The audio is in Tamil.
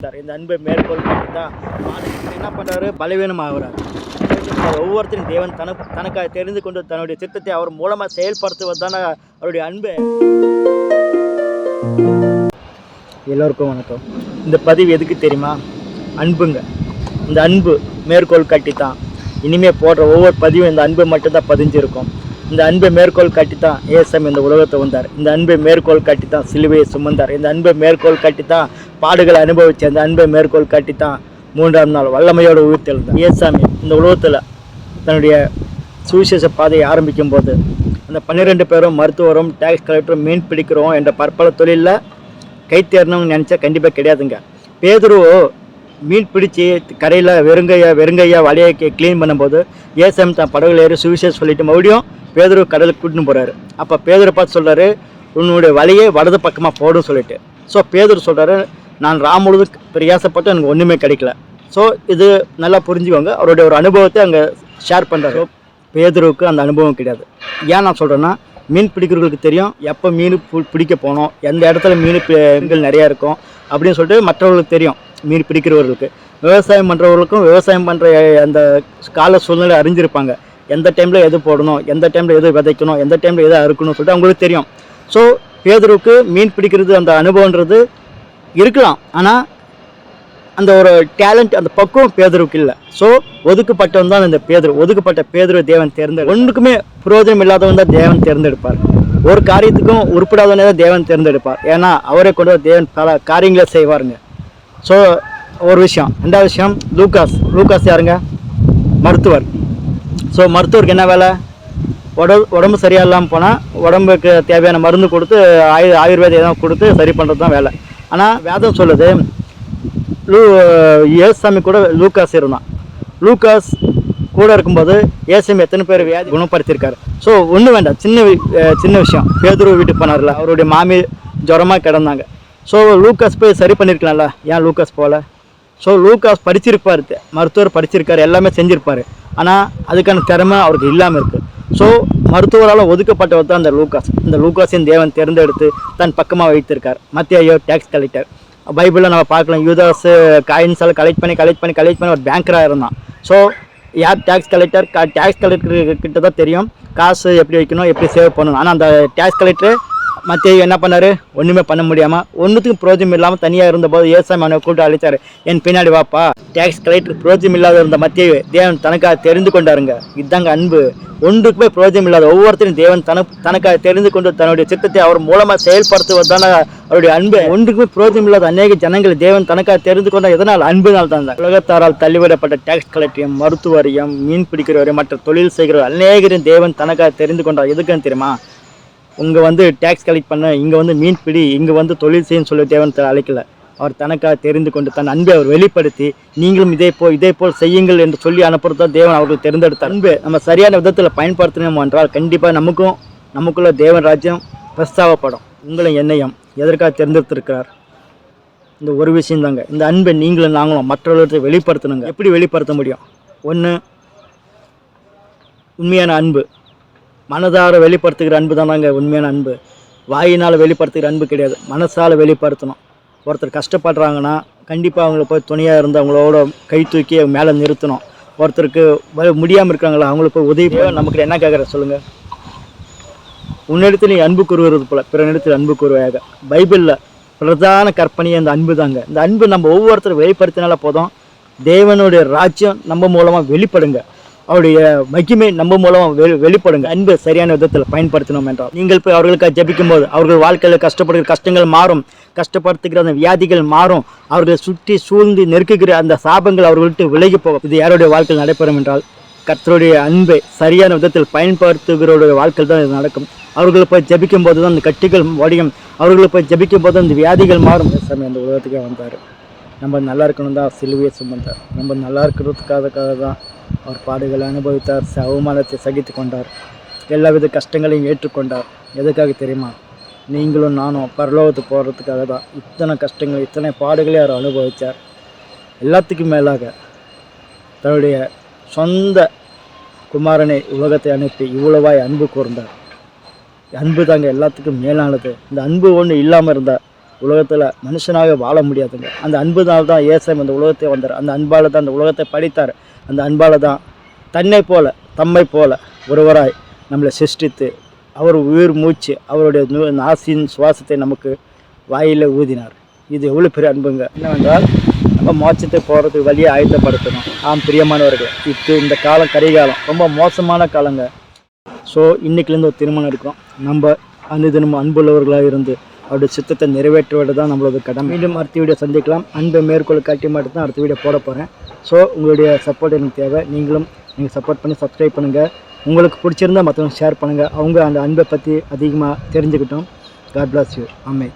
இந்த அன்பை மேற்கோள் தான் என்ன பண்ணுறாரு பலவீனமாகிறார். ஒவ்வொருத்தரும் தேவன் தனக்கு தனக்காக தெரிந்து கொண்டு தன்னுடைய திட்டத்தை அவர் மூலமாக செயல்படுத்துவது தானே அவருடைய அன்பு. எல்லோருக்கும் வணக்கம். இந்த பதிவு எதுக்கு தெரியுமா? அன்புங்க. இந்த அன்பு மேற்கோள் காட்டி தான் இனிமேல் போடுற ஒவ்வொரு பதிவும் இந்த அன்பு மட்டும்தான் பதிஞ்சிருக்கும். இந்த அன்பை மேற்கோள் காட்டி தான் ஏசம் இந்த உலகத்தை வந்தார். இந்த அன்பை மேற்கோள் காட்டி தான் சிலுவையை சுமந்தார். இந்த அன்பை மேற்கோள் காட்டி தான் பாடுகளை அனுபவித்த அந்த அன்பை மேற்கோள் காட்டி தான் மூன்றாம் நாள் வல்லமையோடு உயிர்த்தெழுந்தார். ஏசாமி இந்த உலகத்தில் தன்னுடைய சுவிசேஷ பாதையை ஆரம்பிக்கும் போது அந்த பன்னிரெண்டு பேரும் மருத்துவரும் டேக்ஸ் கலெக்டரும் மீன் பிடிக்கிறோம் என்ற பற்பல தொழிலில் கை நினச்சா கண்டிப்பாக கிடையாதுங்க. பேதுரு மீன் பிடிச்சி கரையில் வெறுங்கையா வெறுங்கையா வலையை க்ளீன் பண்ணும்போது ஏசம் தான் படகுல ஏறி சுவிசேஷம் சொல்லிட்டு மறுபடியும் பேதுரு கடலுக்கு கூட்டின்னு போகிறாரு அப்போ பேதுரை பார்த்து சொல்கிறாரு உன்னுடைய வலையை வலது பக்கமாக போடும் சொல்லிட்டு. ஸோ பேதுரு சொல்கிறாரு நான் ராம் முழுதும் பிரயாசப்பட்டு எனக்கு ஒன்றுமே கிடைக்கல. ஸோ இது நல்லா புரிஞ்சுக்கோங்க. அவருடைய ஒரு அனுபவத்தை அங்கே ஷேர் பண்ணுறாரு பேதுருவுக்கு அந்த அனுபவம் கிடையாது. ஏன் நான் சொல்கிறேன்னா மீன் பிடிக்கிறவங்களுக்கு தெரியும் எப்போ மீன் பிடிக்க போகணும் எந்த இடத்துல மீன் மீன்கள் நிறையா இருக்கும் அப்படின்னு சொல்லிட்டு மற்றவர்களுக்கு தெரியும். மீன் பிடிக்கிறவர்களுக்கு. விவசாயம் பண்ணுறவர்களுக்கும் விவசாயம் பண்ணுற அந்த கால சூழ்நிலை அறிஞ்சிருப்பாங்க. எந்த டைமில் எது போடணும் எந்த டைமில் எது விதைக்கணும் எந்த டைமில் எது அறுக்கணும் சொல்லிட்டு அவங்களுக்கு தெரியும். ஸோ பேதருக்கு மீன் பிடிக்கிறது அந்த அனுபவன்றது இருக்கலாம். ஆனால் அந்த ஒரு டேலண்ட் அந்த பக்குவம் பேதருக்கு இல்லை. ஸோ ஒதுக்கப்பட்டவன் தான் இந்த பேதர். ஒதுக்கப்பட்ட பேதர் தேவன் தேர்ந்தெடு ஒன்றுக்குமே புரோஜனம் இல்லாதவன் தான் தேவன் தேர்ந்தெடுப்பார். ஒரு காரியத்துக்கும் உருப்படாதவனே தான் தேவன் தேர்ந்தெடுப்பார். ஏன்னா அவரை கொண்டு தேவன் பல காரியங்களை செய்வாருங்க. ஸோ ஒரு விஷயம். ரெண்டாவது விஷயம் லூகாஸ். லூகாஸ் யாருங்க? மருத்துவர். ஸோ மருத்துவருக்கு என்ன வேலை? உடம்பு உடம்பு சரியாக இல்லாமல் போனால் உடம்புக்கு தேவையான மருந்து கொடுத்து ஆயு ஆயுர்வேத எதாவது கொடுத்து சரி பண்ணுறது தான் வேலை. ஆனால் வேதம் சொல்லுது லூ ஏசாமி கூட லூக்காஸ் இருந்தான். லூக்காஸ் கூட இருக்கும்போது ஏசாமி எத்தனை பேர் வியாதி குணப்படுத்தியிருக்காரு? ஸோ ஒன்றும் வேண்டாம். சின்ன சின்ன விஷயம். பேதுரு வீட்டுக்கு போனார்ல. அவருடைய மாமி ஜுரமாக கிடந்தாங்க. ஸோ லூக்காஸ் போய் சரி பண்ணியிருக்கலாம்ல ஏன் லூக்காஸ் போகல? ஸோ லூக்காஸ் படிச்சிருப்பார். மருத்துவர் படிச்சிருக்காரு. எல்லாமே செஞ்சுருப்பார். ஆனால் அதுக்கான திறமை அவருக்கு இல்லாமல் இருக்குது ஸோ மருத்துவரால் ஒதுக்கப்பட்டவர் தான் அந்த லூக்காஸ் இந்த லூக்காஸின் தேவன் தேர்ந்தெடுத்து தன் பக்கமாக வைத்திருக்கார். மத்திய ஐயோ டேக்ஸ் கலெக்டர் பைபிளில் நம்ம பார்க்கலாம். யூதாஸ் காயின்ஸால் கலெக்ட் பண்ணி கலெக்ட் பண்ணி கலெக்ட் பண்ணி ஒரு பேங்கராக இருந்தான். ஸோ யார் டேக்ஸ் கலெக்டர் டேக்ஸ் கலெக்டர் கிட்ட தான் தெரியும். காசு எப்படி வைக்கணும்? எப்படி சேவ் பண்ணணும்? ஆனால் அந்த டேக்ஸ் கலெக்டர் மத்திய என்ன பண்ணார்? ஒன்றுமே பண்ண முடியாமல் ஒன்றுத்துக்கும் பிரோஜனம் இல்லாமல் தனியாக இருந்தபோது ஏசாமி அவனை கூப்பிட்டு அழைச்சாரு. என் பின்னாடி வாப்பா டேக்ஸ் கலெக்டர் பிரோஜனம் இல்லாத இருந்த மத்திய தேவன் தனக்காக தெரிந்து கொண்டாருங்க. இதாங்க அன்பு. ஒன்றுக்குமே பிரோஜனம் இல்லாத ஒவ்வொருத்தரும் தேவன் தனக்கு தனக்காக தெரிந்து கொண்டு தன்னுடைய திட்டத்தை அவர் மூலமாக செயல்படுத்துவது தானே அவருடைய அன்பு. ஒன்றுக்குமே பிரோஜனம் இல்லாத அநேக ஜனங்கள் தேவன் தனக்காக தெரிந்து கொண்ட எதனால் அன்புனால் தான் உலகத்தாரால் தள்ளிவிடப்பட்ட டேக்ஸ் கலெக்டரையும் மருத்துவரையும் மீன் பிடிக்கிறவரையும் மற்ற தொழில் செய்கிற அநேகரையும் தேவன் தனக்காக தெரிந்து கொண்டார். எதுக்குன்னு தெரியுமா? உங்கள் வந்து டேக்ஸ் கலெக்ட் பண்ண இங்கே வந்து மீன் பிடி இங்கே வந்து தொழில் செய்யன்னு சொல்லி தேவன் அழைக்கல. அவர் தனக்காக தெரிந்து கொண்டு தன் அன்பை அவர் வெளிப்படுத்தி நீங்களும் இதே போல் இதே போல் செய்யுங்கள் என்று சொல்லி அனுப்புறது தான் தேவன் அவர்கள் தேர்ந்தெடுத்த அன்பு நம்ம சரியான விதத்தில் பயன்படுத்தினோம் என்றால் கண்டிப்பாக நமக்கும் நமக்குள்ள தேவன் ராஜ்யம் பிரஸ்தாவப்படும். உங்களும் என்னையும் எதற்காக தேர்ந்தெடுத்திருக்கிறார்? இந்த ஒரு விஷயம் தாங்க. இந்த அன்பை நீங்களும் நாங்களும் மற்றவர்களுக்கு வெளிப்படுத்தணுங்க. எப்படி வெளிப்படுத்த முடியும்? ஒன்று உண்மையான அன்பு. மனதார வெளிப்படுத்துகிற அன்பு தானாங்க உண்மையான அன்பு. வாயினால் வெளிப்படுத்துகிற அன்பு கிடையாது. மனசால் வெளிப்படுத்தணும். ஒருத்தர் கஷ்டப்படுறாங்கன்னா கண்டிப்பாக அவங்கள போய் துணையாக இருந்து அவங்களோட கை தூக்கி மேலே நிறுத்தணும். ஒருத்தருக்கு முடியாமல் இருக்காங்களா அவங்களுக்கு போய் உதவி பண்ண நமக்கு என்ன கேட்குற சொல்லுங்கள் உன்னிடத்தில் நீ அன்பு கூறுவது பிற பிறனிடத்தில் அன்பு கூறுவாயாக. பைபிளில் பிரதான கற்பனையே இந்த அன்பு தாங்க. இந்த அன்பு நம்ம ஒவ்வொருத்தரும் வெளிப்படுத்தினால போதும். தேவனுடைய ராஜ்யம் நம்ம மூலமாக வெளிப்படுங்க. அவருடைய மகிமை நம்ம மூலமாக வெளி வெளிப்படுங்க. அன்பு சரியான விதத்தில் பயன்படுத்தணும் என்றால் நீங்கள் போய் அவர்களுக்காக ஜெபிக்கும் போது அவர்கள் வாழ்க்கையில் கஷ்டப்படுகிற கஷ்டங்கள் மாறும். கஷ்டப்படுத்துகிற அந்த வியாதிகள் மாறும். அவர்களை சுற்றி சூழ்ந்து நெருக்குகிற அந்த சாபங்கள் அவர்கள்ட்டு விலகி போகும். இது யாருடைய வாழ்க்கையில் நடைபெறும் என்றால் கர்த்தருடைய அன்பை சரியான விதத்தில் பயன்படுத்துகிறவருடைய வாழ்க்கையில் தான் இது நடக்கும். அவர்களை போய் ஜபிக்கும் போது தான் அந்த கட்டிகள் வடியும். அவர்களை போய் ஜபிக்கும் போது அந்த வியாதிகள் மாறும். சாமி அந்த உலகத்துக்கே வந்தார். நம்ம நல்லா இருக்கணும் தான் சிலுவையை சுமந்தார். நம்ம நல்லா இருக்கிறதுக்காக தான் அவர் பாடுகளை அனுபவித்தார் ச- அவமானத்தை சகித்து கொண்டார் எல்லாவித கஷ்டங்களையும் ஏற்றுக்கொண்டார். எதுக்காக தெரியுமா? நீங்களும் நானும் பரலோகத்துக்கு போகிறதுக்காக தான் இத்தனை கஷ்டங்கள் இத்தனை பாடுகளை அவர் அனுபவித்தார் எல்லாத்துக்கும் மேலாக தன்னுடைய சொந்த குமாரனை உலகத்தை அனுப்பி இவ்வளவாய் அன்பு கூர்ந்தார். அன்பு தாங்க எல்லாத்துக்கும் மேலானது. இந்த அன்பு ஒன்று இல்லாமல் இருந்தால் உலகத்தில் மனுஷனாக வாழ முடியாதுங்க. அந்த அன்புனால் தான் ஏசம் அந்த உலகத்தை வந்தார். அந்த அன்பால் தான் அந்த உலகத்தை படித்தார். அந்த அன்பால் தான் தன்னை போல தம்மை போல ஒருவராய் நம்மளை சிருஷ்டித்து அவர் உயிர் மூச்சு அவருடைய நாசின் சுவாசத்தை நமக்கு வாயில ஊதினார். இது எவ்வளோ பெரிய அன்புங்க. என்னவென்றால் நம்ம மோட்சத்தை போகிறதுக்கு வழியை ஆயத்தப்படுத்தணும். ஆம் பிரியமானவர்கள் இப்போ இந்த காலம் கரிகாலம் ரொம்ப மோசமான காலங்க. ஸோ இன்றைக்கிலேருந்து ஒரு திருமணம் இருக்கும் நம்ம அனுதினமும் அன்புள்ளவர்களாக இருந்து அவருடைய சித்தத்தை நிறைவேற்றுவது தான் நம்மளோட கடமை. மீண்டும் அடுத்த வீடியோ சந்திக்கலாம். அன்பை மேற்கொள்ள காட்டி மட்டும் தான் அடுத்த வீடியோ போட போகிறேன் ஸோ உங்களுடைய சப்போர்ட் எனக்கு தேவை. நீங்களும் நீங்கள் சப்போர்ட் பண்ணி சப்ஸ்கிரைப் பண்ணுங்கள் உங்களுக்கு பிடிச்சிருந்தா மற்றவங்க ஷேர் பண்ணுங்கள் அவங்க அந்த அன்பை பற்றி அதிகமாக தெரிஞ்சுக்கிட்டோம். காட் பிளாஸ் யூ அம்மை